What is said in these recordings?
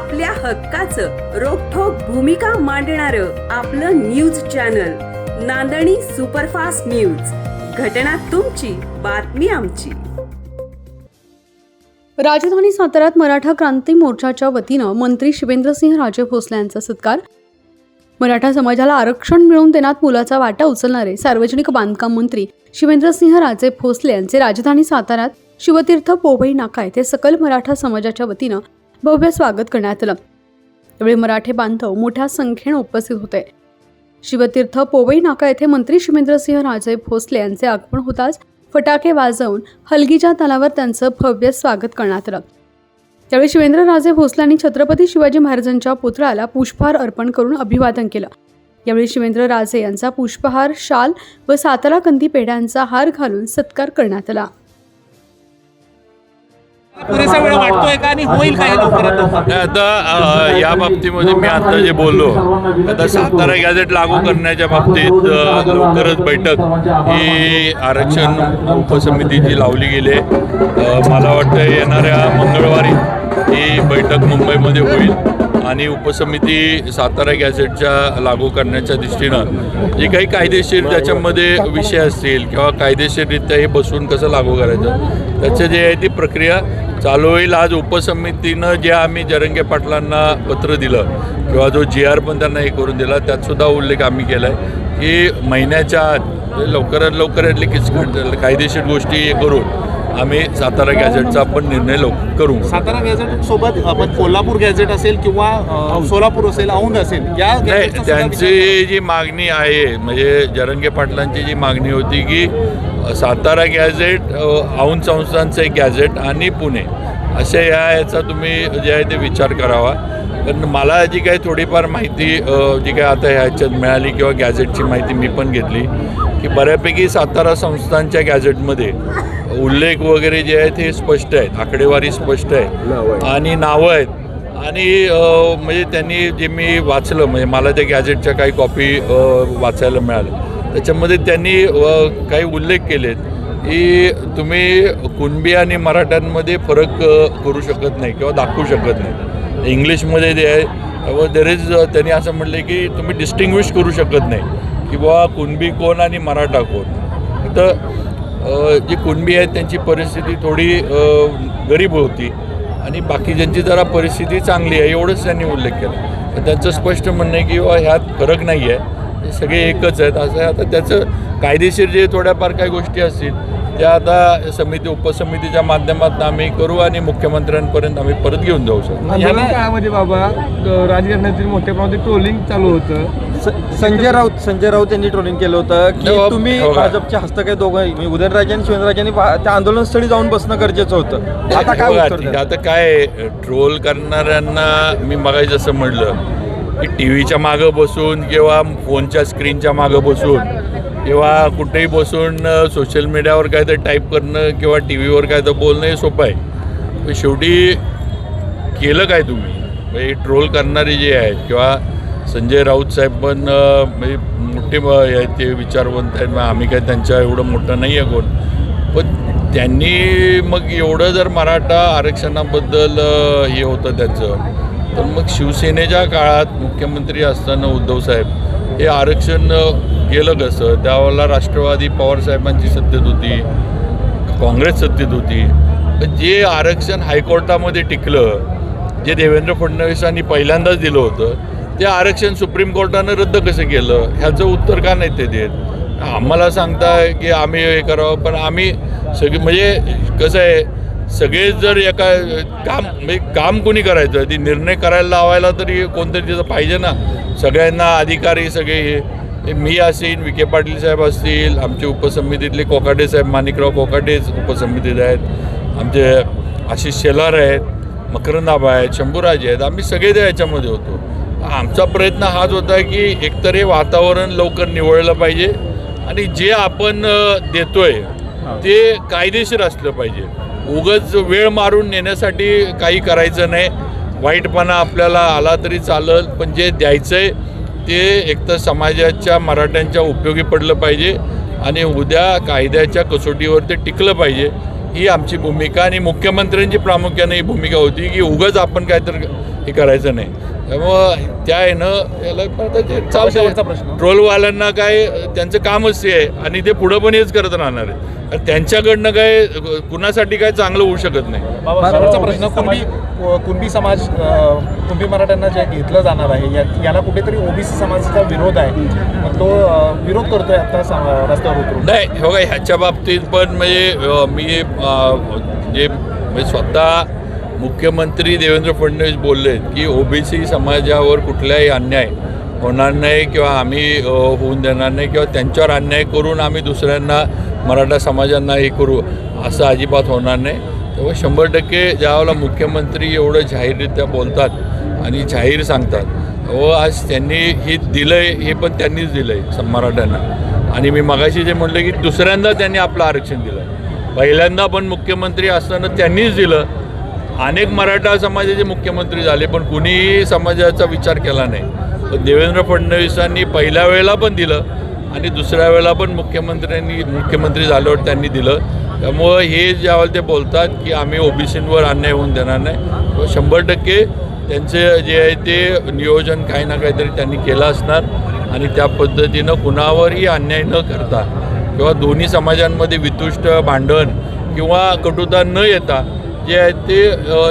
आपल्या हक्काचं रोखोक भूमिका मांडणार आपलं news channel Nandani superfast news. घटना तुमची बातमी आमची. राजधानी साताऱ्यात मराठा क्रांती मोर्चाच्या वतीनं मंत्री शिवेंद्रसिंह राजे भोसले यांचा सत्कार. मराठा समाजाला आरक्षण मिळवून देण्यात मुलाचा वाटा उचलणारे सार्वजनिक बांधकाम मंत्री शिवेंद्रसिंह राजे भोसले यांचे राजधानी साताऱ्यात शिवतीर्थ पोभई नाका येथे सकल मराठा समाजाच्या वतीनं भव्य स्वागत करण्यात आलं. यावेळी मराठे बांधव मोठ्या संख्येनं उपस्थित होते. शिवतीर्थ पोवई नाका येथे मंत्री शिवेंद्रसिंह राजे भोसले यांचे आगमन होताच फटाके वाजवून हलगीच्या तलावर त्यांचं भव्य स्वागत करण्यात आलं. त्यावेळी शिवेंद्रराजे भोसले यांनी छत्रपती शिवाजी महाराजांच्या पुतळ्याला पुष्पहार अर्पण करून अभिवादन केलं. यावेळी शिवेंद्रराजे यांचा पुष्पहार शाल व सातारा कंदी पेढ्यांचा हार घालून सत्कार करण्यात आला. पुरेसा वेळ वाटतोय का आणि होईल का लवकरात आता या बाबतीमध्ये मी आता जे बोललो आता सातारा गॅझेट लागू करण्याच्या बाबतीत लवकरच बैठक ही आरक्षण उपसमितीची लावली गेली आहे. मला वाटतं येणाऱ्या मंगळवारी ही बैठक मुंबईमध्ये होईल आणि उपसमिती सातारा गॅझेटच्या लागू करण्याच्या दृष्टीनं जे काही कायदेशीर त्याच्यामध्ये विषय असतील किंवा कायदेशीररित्या हे बसून कसं लागू करायचं त्याचं जे आहे ती प्रक्रिया चालू होईल. आज उपसमितीनं जे आम्ही जरंगे पाटलांना पत्र दिलं किंवा जो जी आर पण त्यांना हे करून दिला त्यातसुद्धा उल्लेख आम्ही केला आहे की महिन्याच्या आत लवकरात लवकर यातले किचकट कायदेशीर गोष्टी हे करून आम्ही सातारा गॅझेटचा आपण निर्णय लवकर करू. सातारा गॅझेट सोबत आपण कोल्हापूर गॅझेट असेल किंवा सोलापूर असेल औंध असेल या नाही त्यांची जी मागणी आहे म्हणजे जरंगे पाटलांची जी मागणी होती की सातारा गॅझेट औंध संस्थांचं एक गॅझेट आणि पुणे असे या याचा तुम्ही जे आहे ते विचार करावा. पण मला जी काही थोडीफार माहिती जी काही आता ह्याच्यात मिळाली किंवा गॅझेटची माहिती मी पण घेतली की बऱ्यापैकी सातारा संस्थांच्या गॅझेटमध्ये उल्लेख वगैरे जे आहेत हे स्पष्ट आहेत. आकडेवारी स्पष्ट आहे आणि नावं आहेत. आणि म्हणजे त्यांनी जे मी वाचलं म्हणजे मला त्या गॅझेटच्या काही कॉपी वाचायला मिळाल्या. त्याच्यामध्ये त्यांनी काही उल्लेख केलेत की तुम्ही कुणबी आणि मराठ्यांमध्ये फरक करू शकत नाही किंवा दाखवू शकत नाही. इंग्लिशमध्ये जे आहे व देर इज त्यांनी असं म्हटलं की तुम्ही डिस्टिंग्विश करू शकत नाही की बुवा कुणबी कोण आणि मराठा कोण. तर जी कुणबी आहेत त्यांची परिस्थिती थोडी गरीब होती. आणि बाकीच्यांची जरा परिस्थिती चांगली आहे एवढंच त्यांनी उल्लेख केला. तर त्यांचं स्पष्ट म्हणणं आहे की बुवा ह्यात फरक नाही आहे हे सगळे एकच आहेत. असं आहे. आता त्याचं कायदेशीर जे थोड्याफार काही गोष्टी असतील त्या आता समिती उपसमितीच्या माध्यमातून आम्ही करू आणि मुख्यमंत्र्यांपर्यंत आम्ही परत घेऊन जाऊ शकतो आंदोलन काळामध्ये बाबा अ, राजकारणातील मोठ्या प्रमाणात ट्रोलिंग चालू होतं संजय राऊत संजय राऊत यांनी ट्रोलिंग केलं होतं की हो, तुम्ही हो का? भाजपचे हस्तक आहे दोघं म्हणजे उदयनराजे आणि शिवेंद्रराजांनी भा- त्या आंदोलनस्थळी जाऊन बसणं गरजेचं होतं आता काय. आता काय ट्रोल करणाऱ्यांना मी मगाशी जसं म्हणलं की टी व्हीच्या मागं बसून किंवा फोनच्या स्क्रीनच्या मागं बसून किंवा कुठेही बसून सोशल मीडियावर काय तर टाईप करणं किंवा टी व्हीवर काय तर बोलणं हे सोपं आहे. पण शेवटी केलं काय तुम्ही? म्हणजे ट्रोल करणारे जे आहेत किंवा संजय राऊत साहेब पण म्हणजे मोठे हे आहेत ते विचारवंत आहेत. मग आम्ही काय त्यांच्या एवढं मोठं नाही आहे कोण. पण त्यांनी मग एवढं जर मराठा आरक्षणाबद्दल हे होतं त्यांचं तर मग शिवसेनेच्या काळात मुख्यमंत्री असताना उद्धव साहेब हे आरक्षण गेलं कसं? त्यावेळेला राष्ट्रवादी पवारसाहेबांची सत्तेत होती काँग्रेस सत्तेत होती. जे आरक्षण हायकोर्टामध्ये टिकलं जे देवेंद्र फडणवीसांनी पहिल्यांदाच दिलं होतं ते आरक्षण सुप्रीम कोर्टानं रद्द कसं केलं? ह्याचं उत्तर का नाही ते देत? आम्हाला सांगताय की आम्ही हे करावं पण आम्ही सगळी म्हणजे कसं आहे सगळेच जर एका काम म्हणजे काम कोणी करायचं ती निर्णय करायला लावायला तरी कोणतरी तिथं पाहिजे ना. सगळ्यांना अधिकारी सगळे हे मी असेल विखे पाटील साहेब असतील आमचे उपसमितीतले कोकाटे साहेब माणिकराव कोकाटे उपसमितीत आहेत आमचे आशिष शेलार आहेत मकरंदाबा आहेत शंभूराजे आहेत आम्ही सगळे त्या याच्यामध्ये होतो. आमचा प्रयत्न हाच होता की एकतर हे वातावरण लवकर निवळलं पाहिजे आणि जे आपण देतोय ते कायदेशीर असलं पाहिजे. उगच वेळ मारून नेण्यासाठी काही करायचं नाही. वाईटपणा आपल्याला आला तरी चालल पण जे द्यायचं आहे ते एकतर समाजाच्या मराठ्यांच्या उपयोगी पडलं पाहिजे आणि उद्या कायद्याच्या कसोटीवर ते टिकलं पाहिजे. ही आमची भूमिका आणि मुख्यमंत्र्यांची प्रामुख्याने ही भूमिका होती की उगाच आपण काहीतरी हे करायचं नाही. त्यामुळं त्या आहे ना याला चालतं प्रश्न. ट्रोलवाल्यांना काय त्यांचं कामच ते आहे आणि ते पुढं पण हेच करत राहणार आहे. आणि त्यांच्याकडनं काय कुणासाठी काय चांगलं होऊ शकत नाही. बाबा शेवटचा प्रश्न कुणबी कुणबी समाज कुणबी मराठ्यांना जे घेतलं जाणार आहे या- याला कुठेतरी ओबीसी समाजाचा विरोध आहे. मग तो विरोध करतोय आता रस्त्यावर उतरून. नाही हो ह्याच्या बाबतीत पण म्हणजे मी जे म्हणजे स्वतः मुख्यमंत्री देवेंद्र फडणवीस बोलले की ओबीसी समाजावर कुठलाही अन्याय होणार नाही किंवा आम्ही होऊन देणार नाही किंवा त्यांच्यावर अन्याय करून आम्ही दुसऱ्यांना मराठा समाजांना हे करू असं अजिबात होणार नाही. तेव्हा शंभर टक्के ज्यावेळेला मुख्यमंत्री एवढं जाहीररित्या बोलतात आणि जाहीर सांगतात व आज त्यांनी हे दिलं आहे हे पण त्यांनीच दिलं आहे मराठ्यांना. आणि मी मगाशी जे म्हटलं की दुसऱ्यांदा त्यांनी आपलं आरक्षण दिलं. पहिल्यांदा पण मुख्यमंत्री असताना त्यांनीच दिलं. अनेक मराठा समाजाचे मुख्यमंत्री झाले पण कुणीही समाजाचा विचार केला नाही. पण देवेंद्र फडणवीसांनी पहिल्या वेळेला पण दिलं आणि दुसऱ्या वेळेला पण मुख्यमंत्र्यांनी मुख्यमंत्री झाल्यावर त्यांनी दिलं. त्यामुळं हे ज्यावेळेला ते बोलतात की आम्ही ओबीसींवर अन्याय होऊन देणार नाही. शंभर टक्के त्यांचे जे आहे ते नियोजन काही ना काहीतरी त्यांनी केलं असणार आणि त्या पद्धतीनं कुणावरही अन्याय न करता किंवा दोन्ही समाजांमध्ये वितुष्ट भांडण किंवा कटुता न येता जे आहेत ते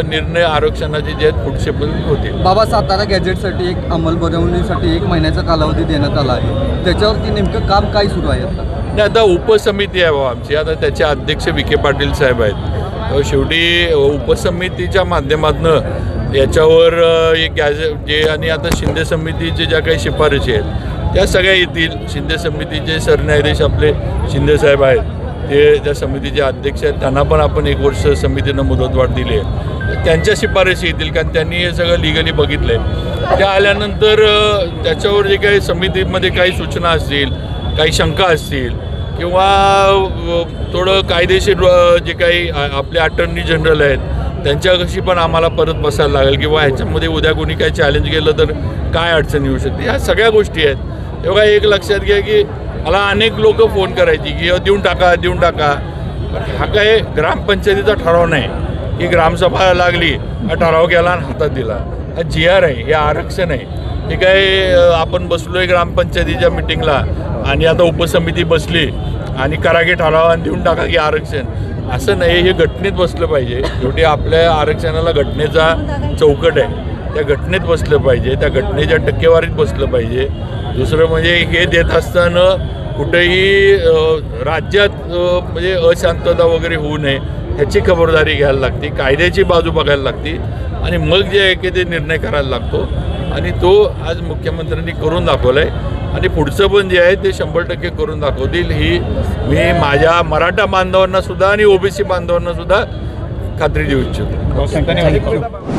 निर्णय आरक्षणाचे जे आहेत पुढचे पण होतील. बाबा सातारा गॅजेटसाठी एक अंमलबजावणीसाठी एक महिन्याचा कालावधी देण्यात आला आहे. त्याच्यावरती नेमकं काम काय सुरू आहे आता? नाही आता उपसमिती आहे बाबा आमची. आता त्याचे अध्यक्ष विखे पाटील साहेब आहेत. शेवटी उपसमितीच्या माध्यमातून याच्यावर एक गॅझे जे आणि आता शिंदे समितीचे ज्या काही शिफारशी आहेत त्या सगळ्या येतील. शिंदे समितीचे सरन्यायाधीश आपले शिंदे साहेब आहेत. ते त्या समितीचे अध्यक्ष आहेत त्यांना पण आपण एक वर्ष समितीनं मुदतवाढ दिली आहे. त्यांच्या शिफारशी येतील कारण त्यांनी हे सगळं लिगली बघितलं आहे त्या आल्यानंतर त्याच्यावर जे काही समितीमध्ये काही सूचना असतील काही शंका असतील किंवा थोडं कायदेशीर जे काही आपले अटर्नी जनरल आहेत त्यांच्याकशी पण आम्हाला परत बसायला लागेल किंवा ह्याच्यामध्ये उद्या कोणी काही चॅलेंज केलं तर काय अडचण येऊ शकते? ह्या सगळ्या गोष्टी आहेत. तेव्हा एक लक्षात घ्या की मला अनेक लोक फोन करायची की देऊन टाका देऊन टाका. पण हा काय ग्रामपंचायतीचा ठराव नाही. की ग्रामसभा लागली हा ठराव गेला आणि हातात दिला. हा जी आर आहे हे आरक्षण आहे. हे काय आपण आपण बसलोय ग्रामपंचायतीच्या मिटिंगला आणि आता उपसमिती बसली आणि करा की ठराव आणि देऊन टाका की आरक्षण. असं नाही हे घटनेत बसलं पाहिजे. शेवटी आपल्या आरक्षणाला घटनेचा चौकट आहे. त्या घटनेत बसलं पाहिजे त्या घटनेच्या टक्केवारीत बसलं पाहिजे. दुसरं म्हणजे हे देत असताना कुठेही राज्यात म्हणजे अशांतता वगैरे होऊ नये ह्याची खबरदारी घ्यायला लागते कायद्याची बाजू बघायला लागते आणि मग जे आहे की ते निर्णय करायला लागतो. आणि तो आज मुख्यमंत्र्यांनी करून दाखवला आहे आणि पुढचं पण जे आहे ते शंभर टक्के करून दाखवतील. ही मी माझ्या मराठा बांधवांना सुद्धा आणि ओबीसी बांधवांना सुद्धा खात्री देऊ इच्छितो. धन्यवाद.